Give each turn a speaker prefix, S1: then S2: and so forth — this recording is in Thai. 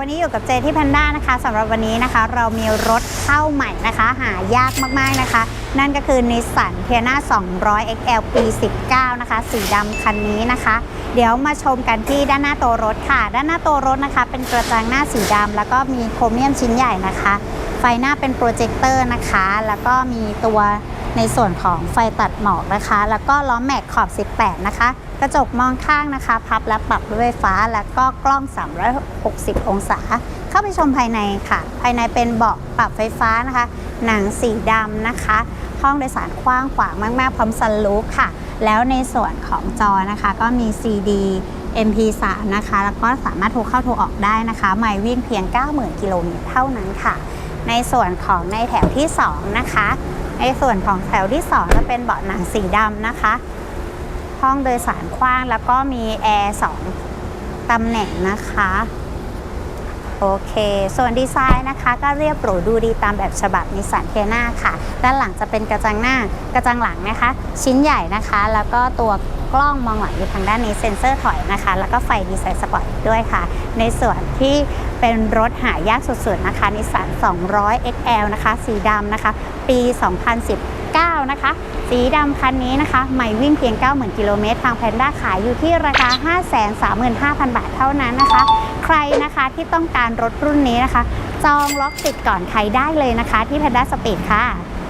S1: วันนี้อยู่กับเจที่แพนด้านะคะสำหรับวันนี้นะคะ เรามีรถเข้าใหม่นะคะ หายากมากๆนะคะ นั่นก็คือนิสสันเทียนา200 XL ปี 19 นะคะ สีดำคันนี้นะคะ เดี๋ยวมาชมกันที่ด้านหน้าตัวรถค่ะ ด้านหน้าตัวรถนะคะ เป็นกระจังหน้าสีดำแล้วก็มีโครเมียมชิ้นใหญ่นะคะ ไฟหน้าเป็นโปรเจคเตอร์นะคะ แล้วก็มีตัว ในส่วนของไฟตัดหมอกนะคะ แล้วก็ล้อแม็กขอบ 18 นะคะ กระจกมองข้างนะคะ พับและปรับด้วยไฟฟ้า แล้วก็กล้อง 360 องศา เข้าไปชมภายในค่ะ ภายในเป็นเบาะปรับไฟฟ้านะคะ หนังสีดำนะคะ ห้องโดยสารกว้างขวางมาก ๆ พร้อมซันรูฟค่ะ แล้วในส่วนของจอนะคะ ก็มี CD MP3 นะคะ แล้วก็สามารถโทรเข้าโทรออกได้นะคะ ไม่วิ่งเพียง 90,000 กิโลเมตรเท่านั้นค่ะ ในส่วนของในแถวที่ 2 นะคะ ในส่วนของแถวที่ 2 จะเป็นเบาะหนังสีดำนะคะ ห้องโดยสารกว้างแล้วก็มีแอร์2ตำแหน่งนะคะ โอเค ส่วนดีไซน์นะคะ ก็เรียบหรูดูดีตามแบบฉบับนิสสันเทน่าค่ะ ด้านหลังจะเป็นกระจังหน้ากระจังหลังนะคะ ชิ้นใหญ่นะคะ แล้วก็ตัว ล้องมองหลังอยู่ทางด้านนี้เซ็นเซอร์ถอยนะคะ แล้วก็ไฟดีไซน์สปอร์ตด้วยค่ะ ในส่วนที่เป็นรถหายากสุดๆนะคะนิสสัน200 XL นะคะ สีดำนะคะ ปี 2019 นะคะ สีดำคันนี้นะคะใหม่วิ่งเพียง 90,000 กิโลเมตร ทางแพนด้าขายอยู่ที่ราคา 535,000 บาทเท่านั้นนะคะ ใครนะคะที่ต้องการรถรุ่นนี้นะคะ จองล็อกติดก่อนใครได้เลยนะคะ ที่แพนด้าสปีดค่ะ